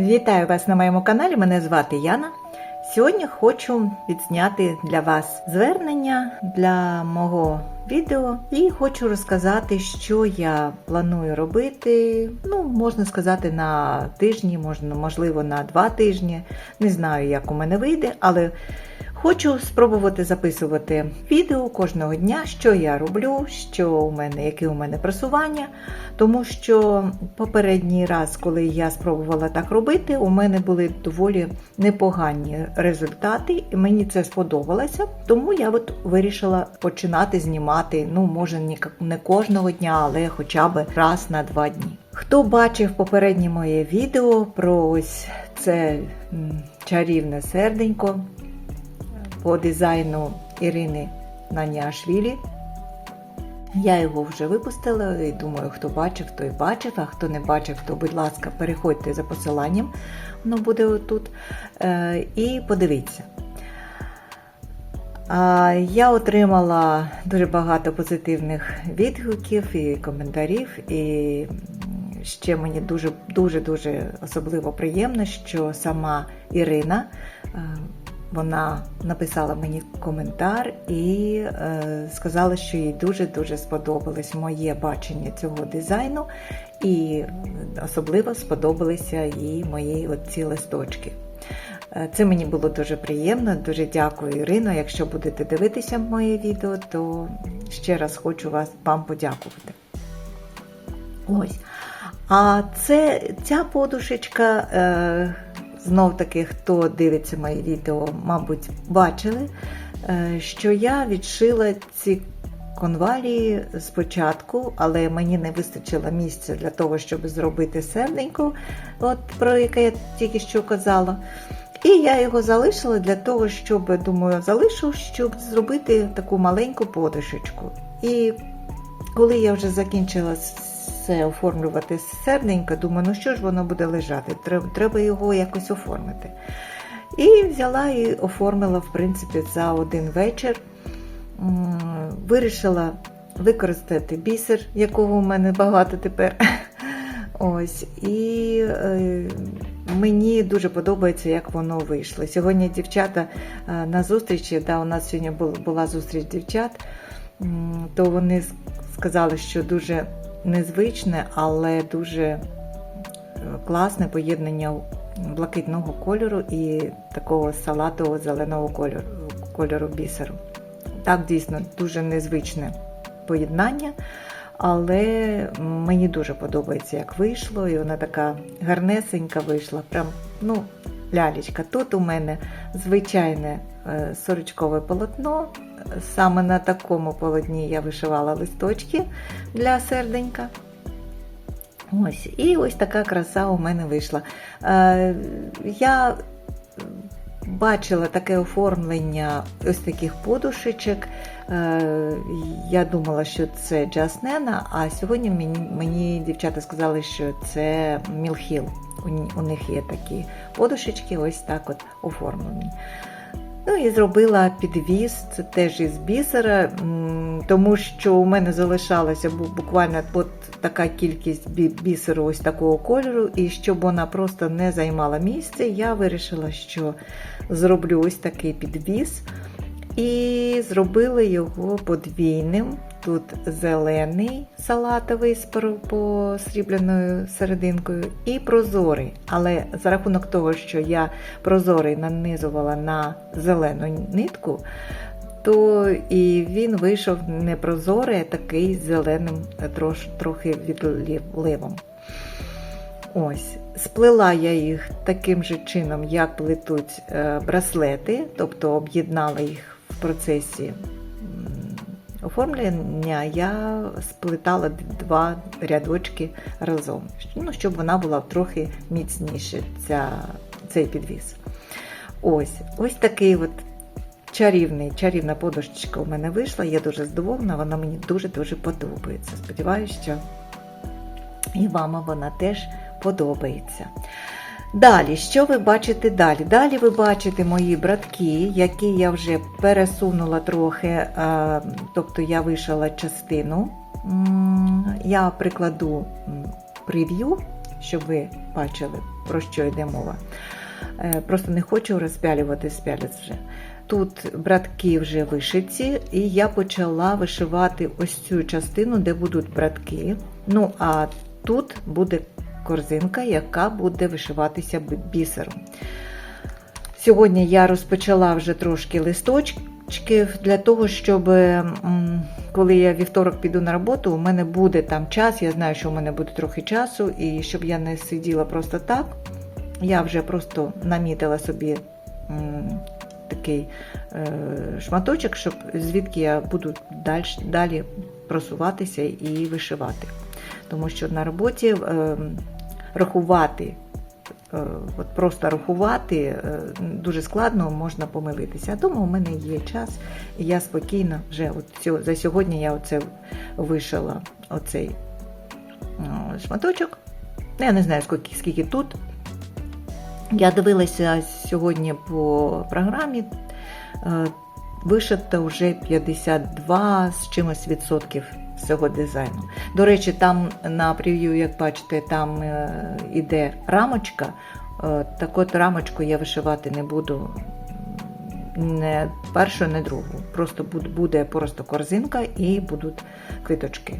Вітаю вас на моєму каналі. Мене звати Яна. Сьогодні хочу відзняти для вас звернення для мого відео і хочу розказати, що я планую робити. Ну, можна сказати, на тижні, можна, можливо, на два тижні. Не знаю, як у мене вийде, але Хочу спробувати записувати відео кожного дня, що я роблю, що у мене, яке у мене просування. Тому що попередній раз, коли я спробувала так робити, у мене були доволі непогані результати, і мені це сподобалося. Тому я от вирішила починати знімати. Ну, може, не кожного дня, але хоча б раз на два дні. Хто бачив попереднє моє відео про ось це чарівне серденько по дизайну Ірини Наніашвілі. Я його вже випустила і думаю, хто бачив, той бачив, а хто не бачив, то, будь ласка, переходьте за посиланням, воно буде отут. Е, і подивіться. Я отримала дуже багато позитивних відгуків і коментарів, і ще мені дуже-дуже дуже особливо приємно, що сама Ірина е, вона написала мені коментар і е, сказала, що їй дуже-дуже сподобалось моє бачення цього дизайну, і особливо сподобалися їй мої ці листочки. Е, це мені було дуже приємно, дуже дякую, Ірино. Якщо будете дивитися моє відео, то ще раз хочу вас вам подякувати. Ось. А це ця подушечка. Е, знов таки, хто дивиться мої відео, мабуть, бачили, е, що я відшила ці конвалії спочатку, але мені не вистачило місця для того, щоб зробити серденько, от про яке я тільки що казала. І я його залишила для того, щоб, думаю, залишу, щоб зробити таку маленьку подушечку. І коли я вже закінчила все оформлювати серденько, думаю, ну що ж воно буде лежати, треба його якось оформити. І взяла і оформила, в принципі, за один вечір. Вирішила використати бісер, якого у мене багато тепер. Ось, І е, мені дуже подобається, як воно вийшло. Сьогодні дівчата е, на зустрічі, да, у нас сьогодні була зустріч дівчат, то вони сказали, що дуже незвичне, але дуже е, класне поєднання блакитного кольору і такого салатового зеленого кольору, кольору бісеру. Так, дійсно, дуже незвичне поєднання, але мені дуже подобається, як вийшло, і вона така гарнесенька вийшла. Прям, ну, лялечка. Тут у мене звичайне е, сорочкове полотно. Саме на такому полотні я вишивала листочки для серденька. Ось, І ось така краса у мене вийшла. Е, я бачила таке оформлення ось таких подушечок. Е, я думала, що це Джаснена, а сьогодні мені, мені дівчата сказали, що це Мілхіл. У них є такі подушечки, ось так от оформлені. І зробила підвіз, це теж із бісера, тому що у мене залишалася буквально от така кількість бісеру ось такого кольору, і щоб вона просто не займала місце, я вирішила, що зроблю ось такий підвіз. І зробила його подвійним. Тут зелений салатовий з посрібляною серединкою і прозорий. Але за рахунок того, що я прозорий нанизувала на зелену нитку, то і він вийшов не прозорий, а такий зеленим, трош, трохи відливом. Ось, Сплела я їх таким же чином, як плетуть е, браслети, тобто об'єднала їх в процесі оформлення я сплетала два рядочки разом, ну, щоб вона була трохи міцніша, ця, цей підвіз. Ось ось такий от чарівний, чарівна подушечка у мене вийшла. Я дуже здоволена, вона мені дуже-дуже подобається. Сподіваюся, що і вам вона теж подобається. Далі, що ви бачите далі? Далі ви бачите мої братки, які я вже пересунула трохи, тобто я вишила частину. Я прикладу прев'ю щоб ви бачили, про що йде мова. Е, Просто не хочу розпялювати спялець вже. Тут братки вже вишиті, і я почала вишивати ось цю частину, де будуть братки. Ну, а тут буде корзинка, яка буде вишиватися бісером. Сьогодні я розпочала вже трошки листочків для того, щоб коли я вівторок піду на роботу, у мене буде там час. Я знаю, що у мене буде трохи часу, і щоб я не сиділа просто так, я вже просто намітила собі такий е, шматочок, щоб звідки я буду далі просуватися і вишивати. Тому що на роботі е, рахувати е, от просто рахувати е, дуже складно, можна помилитися. А тому у мене є час, і я спокійно вже от за сьогодні я оце вишила оцей шматочок. Ну, Я не знаю, скільки, скільки тут. Я дивилася сьогодні по програмі. е, Вишито вже 52 з чимось відсотків цього дизайну. До речі, там на прев'ю, як бачите, там е, іде рамочка. Е, Так от рамочку я вишивати не буду не першу, не другу. Просто буде просто корзинка і будуть квиточки.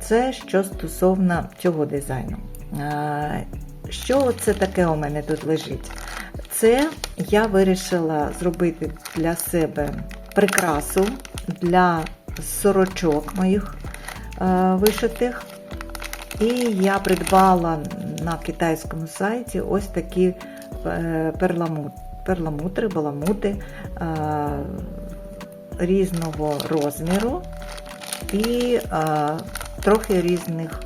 Це що стосовно цього дизайну. Е, Що це таке у мене тут лежить? Це я вирішила зробити для себе прикрасу для сорочок моїх е, вишитих. І я придбала на китайському сайті ось такі е, перламут, перламутри, баламути е, різного розміру і трохи різних,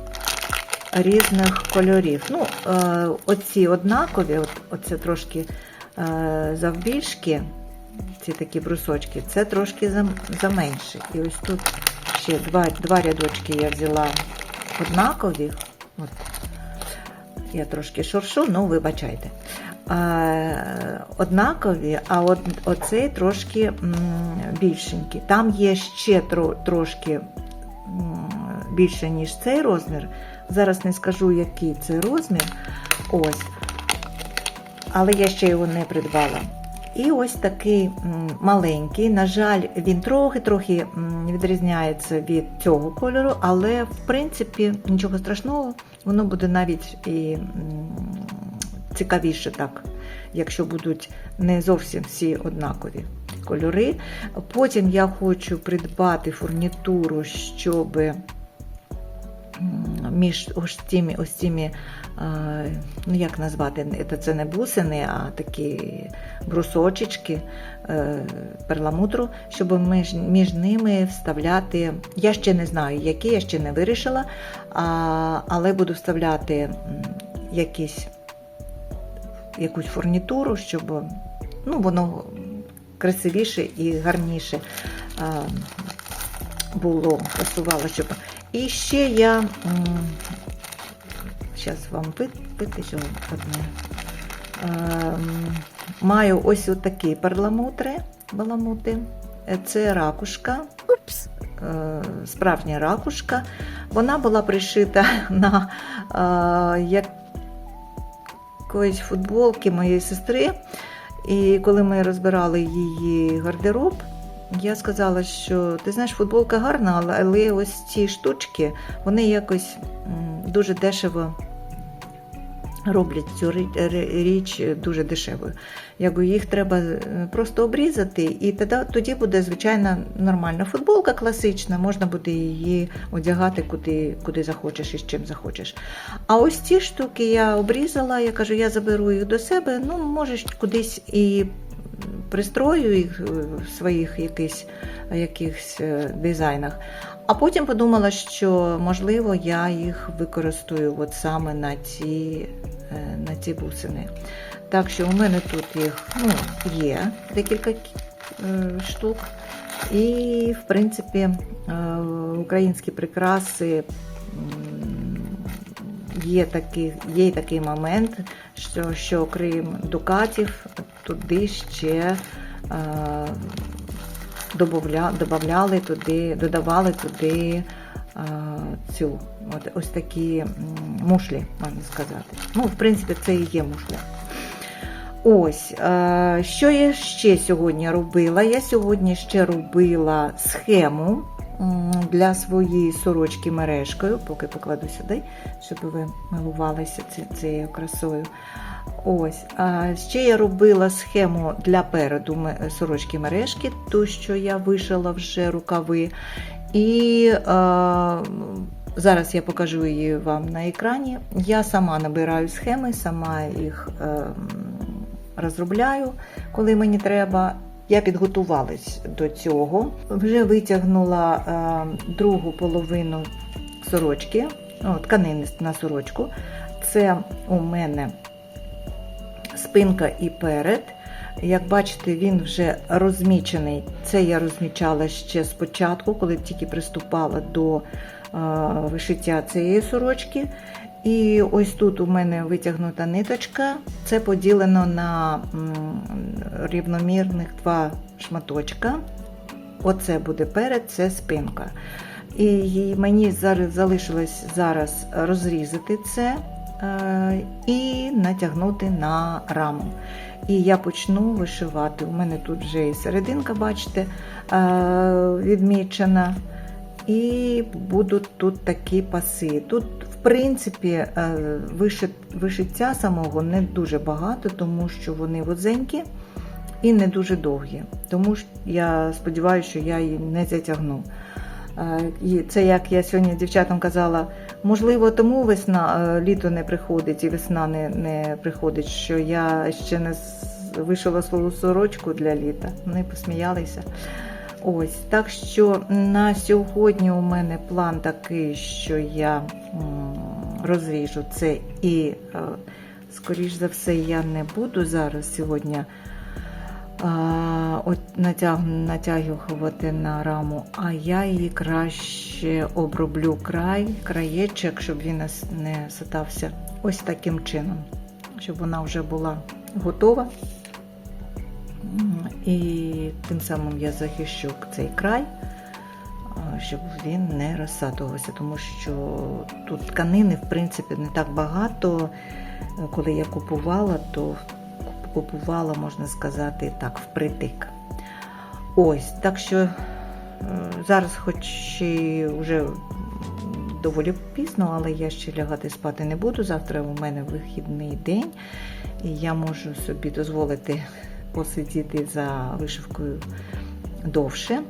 різних кольорів. Ну, оці однакові, оце трошки завбільшки, ці такі брусочки, це трошки зам- заменше. І ось тут ще два, два рядочки я взяла однакові. От. Я трошки шуршу, ну вибачайте. А, однакові, а от, оцей трошки м, більшенький. Там є ще тро, трошки м, більше, ніж цей розмір. Зараз не скажу, який це розмір. Ось. Але я ще його не придбала. І ось такий маленький. На жаль, він трохи-трохи відрізняється від цього кольору, але в принципі нічого страшного, воно буде навіть і цікавіше так, якщо будуть не зовсім всі однакові кольори. Потім я хочу придбати фурнітуру, щоб між ось цими, ось цими ну як назвати, це- не бусини, а такі брусочечки е, перламутру, щоб між, між ними вставляти. Я ще не знаю, які, я ще не вирішила, але буду вставляти якісь, якусь фурнітуру, щоб ну, воно красивіше і гарніше було, просувало, щоб. І ще я зараз вам витишу одне. Ем, Маю ось такий перламутри, баламути. Це ракушка, Упс. е, справжня ракушка. Вона була пришита на е, якоїсь футболки моєї сестри. І коли ми розбирали її гардероб, я сказала, що ти знаєш, футболка гарна, але- ось ці штучки, вони якось дуже дешево роблять цю річ дуже дешевою. Я їх треба е, просто обрізати, і тоді, тоді буде звичайна нормальна футболка класична, можна буде її одягати куди, куди захочеш і з чим захочеш. А ось ці штуки я обрізала, я кажу, я заберу їх до себе, ну, можеш кудись і пристрою їх е, в своїх якихось, якихось е, дизайнах. А потім подумала, що можливо я їх використаю от саме на ці, е, на ці бусини. Так що у мене тут їх ну, є декілька е, штук. І, в принципі, е, українські прикраси є такий, є такий момент, що, що окрім дукатів, туди ще е, добавляли туди, додавали туди а, цю от, ось такі мушлі, можна сказати. Ну, в принципі, це і є мушля. Ось, е, що я ще сьогодні робила? Я сьогодні ще робила схему для своєї сорочки мережкою, поки покладу сюди, щоб ви милувалися цією красою. Ось, а ще я робила схему для переду сорочки мережки, ту, що я вишила вже рукави. І е, зараз я покажу її вам на екрані. Я сама набираю схеми, сама їх е, розробляю, коли мені треба. Я підготувалась до цього. Вже витягнула е, другу половину сорочки, тканини на сорочку. Це у мене спинка і перед. Як бачите, він вже розмічений. Це я розмічала ще спочатку, коли тільки приступала до е, вишиття цієї сорочки. І ось тут у мене витягнута ниточка. Це поділено на рівномірних два шматочка. Оце буде перед, це спинка. І мені зараз залишилось зараз розрізати це е, і натягнути на раму. І я почну вишивати. У мене тут вже і серединка, бачите, е, відмічена. І будуть тут такі паси. Тут, в принципі, е, вишиття самого не дуже багато, тому що вони вузенькі і не дуже довгі. Тому я сподіваюся, що я її не затягну. Е, І це як я сьогодні дівчатам казала, можливо, тому весна, е, літо не приходить і весна не, не приходить, що я ще не вишила свою сорочку для літа. Вони посміялися. Ось, так що на сьогодні у мене план такий, що я розріжу це і, е, скоріш за все, я не буду зараз сьогодні от натяг, натягувати на раму, а я її краще оброблю край, краєчок, щоб він не сатався ось таким чином, щоб вона вже була готова. І тим самим я захищу цей край, щоб він не розсадувався, тому що тут тканини, в принципі, не так багато. Коли я купувала, то купувала, можна сказати, так, впритик. Ось, так що е, зараз, хоч і вже доволі пізно, але я ще лягати спати не буду. Завтра у мене вихідний день, і я можу собі дозволити посидіти за вишивкою довше.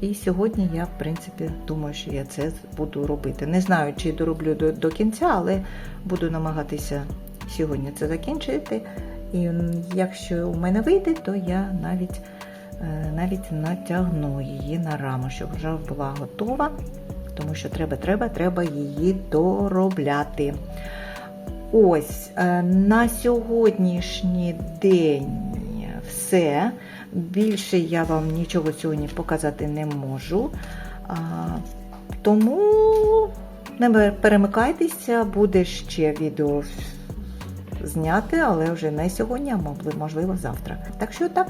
І сьогодні я, в принципі, думаю, що я це буду робити. Не знаю, чи дороблю до, до кінця, але буду намагатися сьогодні це закінчити. І якщо у мене вийде, то я навіть, е, навіть натягну її на раму, щоб вже була готова. Тому що треба, треба, треба її доробляти. Ось е, на сьогоднішній день все. Більше я вам нічого сьогодні показати не можу. Тому не перемикайтеся, буде ще відео зняти, але вже не сьогодні, а можливо завтра. Так що так.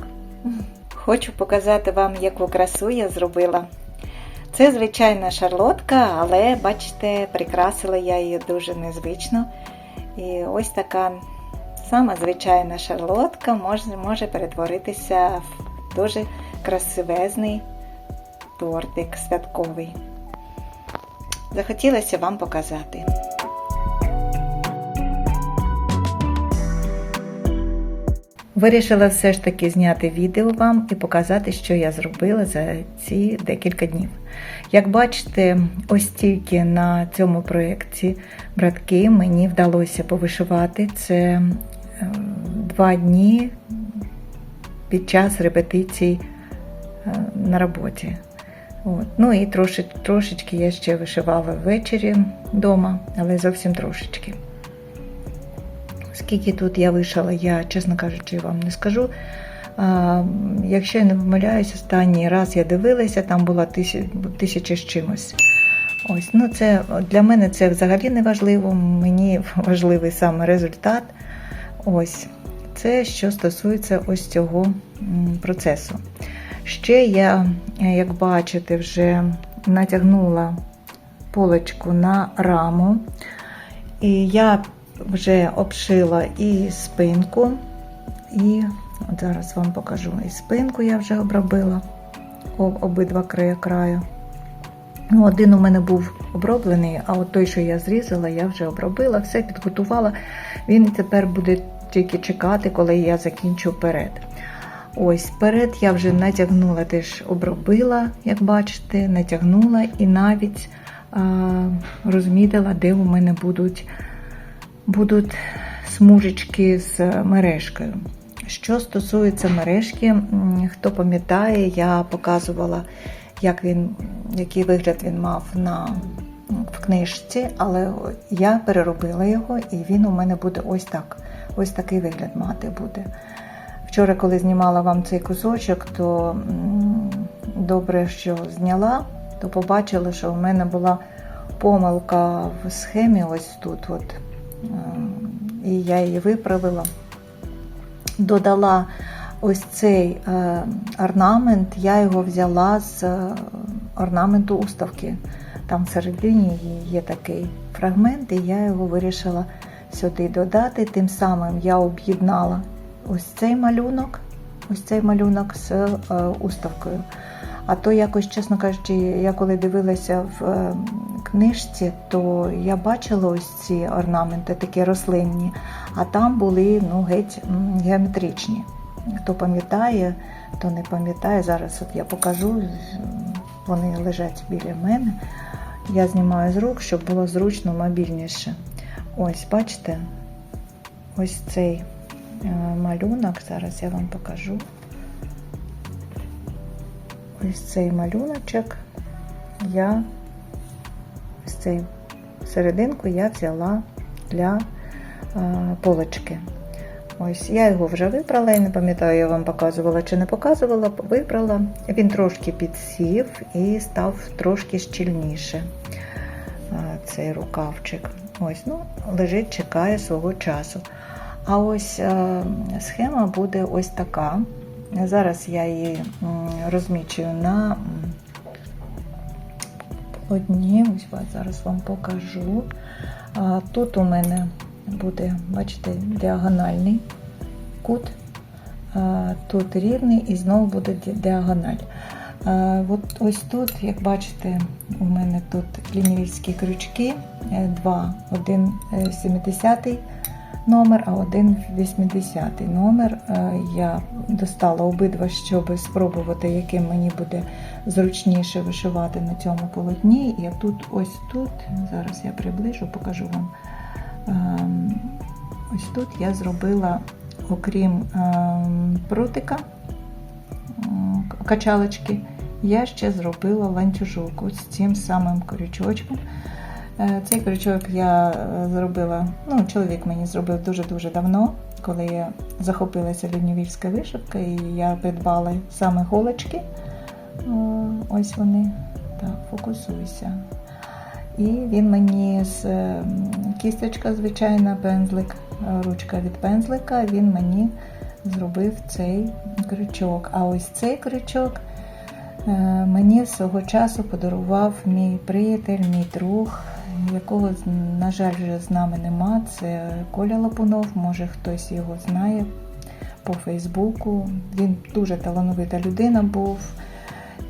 Хочу показати вам, яку красу я зробила. Це звичайна шарлотка, але бачите, прикрасила я її дуже незвично. І ось така сама звичайна шарлотка може, може перетворитися в дуже красивезний тортик святковий. Захотілося вам показати. Вирішила все ж таки зняти відео вам і показати, що я зробила за ці декілька днів. Як бачите, ось тільки на цьому проєкті братки мені вдалося повишивати це е, два дні під час репетицій е, на роботі. От. Ну і троши, трошечки я ще вишивала ввечері вдома, але зовсім трошечки. Скільки тут я вишила, я, чесно кажучи, вам не скажу. Якщо я не помиляюсь, останній раз я дивилася, там була тисяча, з чимось. Ось, ну це для мене це взагалі не важливо. Мені важливий саме результат. Ось це що стосується ось цього процесу. Ще я, як бачите, вже натягнула полочку на раму. І я вже обшила і спинку, і от зараз вам покажу і спинку я вже обробила обидва краї краю. Ну, один у мене був оброблений, а от той, що я зрізала, я вже обробила, все підготувала. Він тепер буде тільки чекати, коли я закінчу перед. Ось перед я вже натягнула, теж обробила, як бачите, натягнула і навіть а, розмітила, де у мене будуть, будуть смужечки з мережкою. Що стосується мережки, хто пам'ятає, я показувала, як він, який вигляд він мав на, в книжці, але я переробила його, і він у мене буде ось так. Ось такий вигляд мати буде. Вчора, коли знімала вам цей кусочок, то добре, що зняла, то побачила, що в мене була помилка в схемі ось тут. От. Ем, І я її виправила. Додала ось цей е, орнамент, я його взяла з е, орнаменту уставки. Там всередині є такий фрагмент, і я його вирішила сюди додати. Тим самим я об'єднала ось цей малюнок, ось цей малюнок з е, уставкою. А то якось, чесно кажучи, я коли дивилася в книжці, то я бачила ось ці орнаменти, такі рослинні, а там були ну, геть геометричні. Хто пам'ятає, хто не пам'ятає, зараз от я покажу, вони лежать біля мене. Я знімаю з рук, щоб було зручно, мобільніше. Ось, бачите, ось цей е, малюнок, зараз я вам покажу. Ось цей малюночок я ось цей серединку я взяла для полочки. Ось я його вже випрала, я не пам'ятаю, я вам показувала чи не показувала, випрала. Він трошки підсів і став трошки щільніше цей рукавчик. Ось, ну, лежить, чекає свого часу. А ось схема буде ось така. Зараз я її розмічую на м, полотні. Ось ось зараз вам покажу. Тут у мене буде, бачите, діагональний кут, тут рівний і знову буде діагональ. От ось тут, як бачите, у мене тут лінівські крючки, е, два, один е, 70 номер, а один 80 номер. Е, Я достала обидва, щоб спробувати, яким мені буде зручніше вишивати на цьому полотні. І тут, ось тут, зараз я приближу, покажу вам. Ем, Ось тут я зробила, окрім ем, прутика, качалочки, я ще зробила ланцюжок ось з цим самим крючочком. Е, Цей крючок я е, зробила, ну, чоловік мені зробив дуже-дуже давно, коли захопилася лінівільська вишивка, і я придбала саме голочки. Ось вони. Так, фокусуйся. І він мені з е, кісточка, звичайна, пензлик, ручка від пензлика, він мені зробив цей крючок. А ось цей крючок мені свого часу подарував мій приятель, мій друг, якого, на жаль, вже з нами нема. Це Коля Лапунов, може хтось його знає по Фейсбуку. Він дуже талановита людина був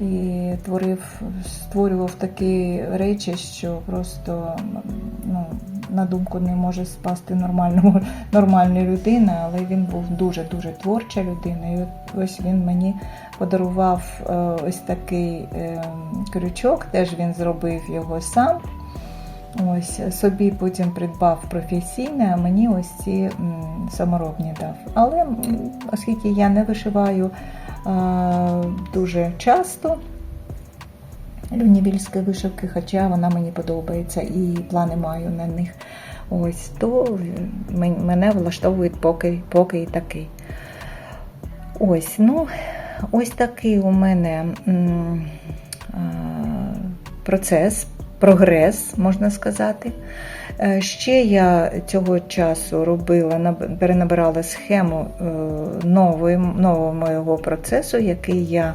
і творив, створював такі речі, що просто ну, на думку не може спасти нормальному, нормальної людини, але він був дуже-дуже творча людина. І ось він мені подарував е, ось такий е, крючок, теж він зробив його сам. Ось собі потім придбав професійне, а мені ось ці саморобні дав. Але оскільки я не вишиваю а, дуже часто люнівільської вишивки, хоча вона мені подобається і плани маю на них. Ось то мен- мене влаштовують поки, поки і такий. Ось, ну, ось такий у мене процес, прогрес, можна сказати. Е, Ще я цього часу робила, перенабирала схему е, нового моєго процесу, який я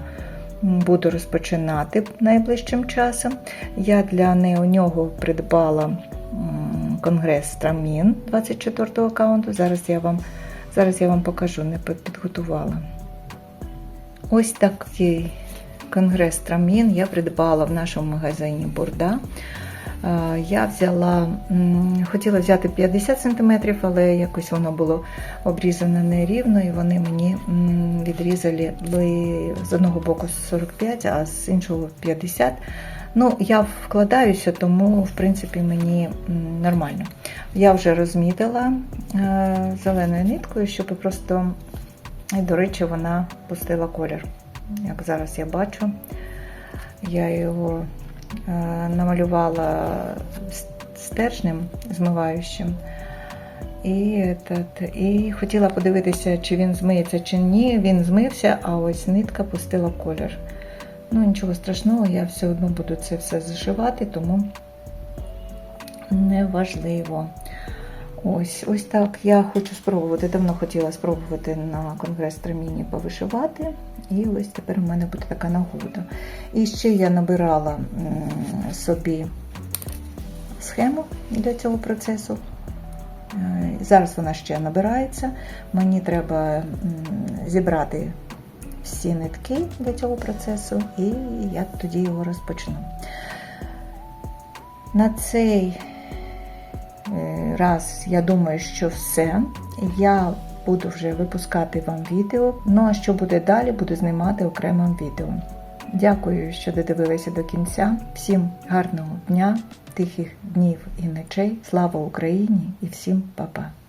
буду розпочинати найближчим часом. Я для неї у нього придбала конгрес Страмін 24 аккаунту. Зараз я вам, зараз я вам покажу, не підготувала. Ось такий конгрес Страмін я придбала в нашому магазині Бурда. Е, Я взяла, хотіла взяти 50 см, але якось воно було обрізане нерівно, і вони мені відрізали з одного боку 45, а з іншого 50. Ну, я вкладаюся, тому в принципі мені нормально. Я вже розмітила е, зеленою ниткою, щоб просто, до речі, вона пустила колір. Як зараз я бачу, я його е, намалювала стержнем змиваючим. І, этот, і хотіла подивитися, чи він змиється, чи ні. Він змився, а ось нитка пустила колір. Ну, нічого страшного, я все одно буду це все зашивати, тому неважливо. Ось, ось так. Я хочу спробувати. Давно хотіла спробувати на конгрес Треміні повишивати. І ось тепер у мене буде така нагода. І ще я набирала собі схему для цього процесу. Е, Зараз вона ще набирається. Мені треба зібрати всі нитки для цього процесу, і я тоді його розпочну. На цей е, раз я думаю, що все. Я буду вже випускати вам відео. Ну а що буде далі, буду знімати окремим відео. Дякую, що додивилися до кінця. Всім гарного дня, тихих днів і ночей. Слава Україні і всім па-па!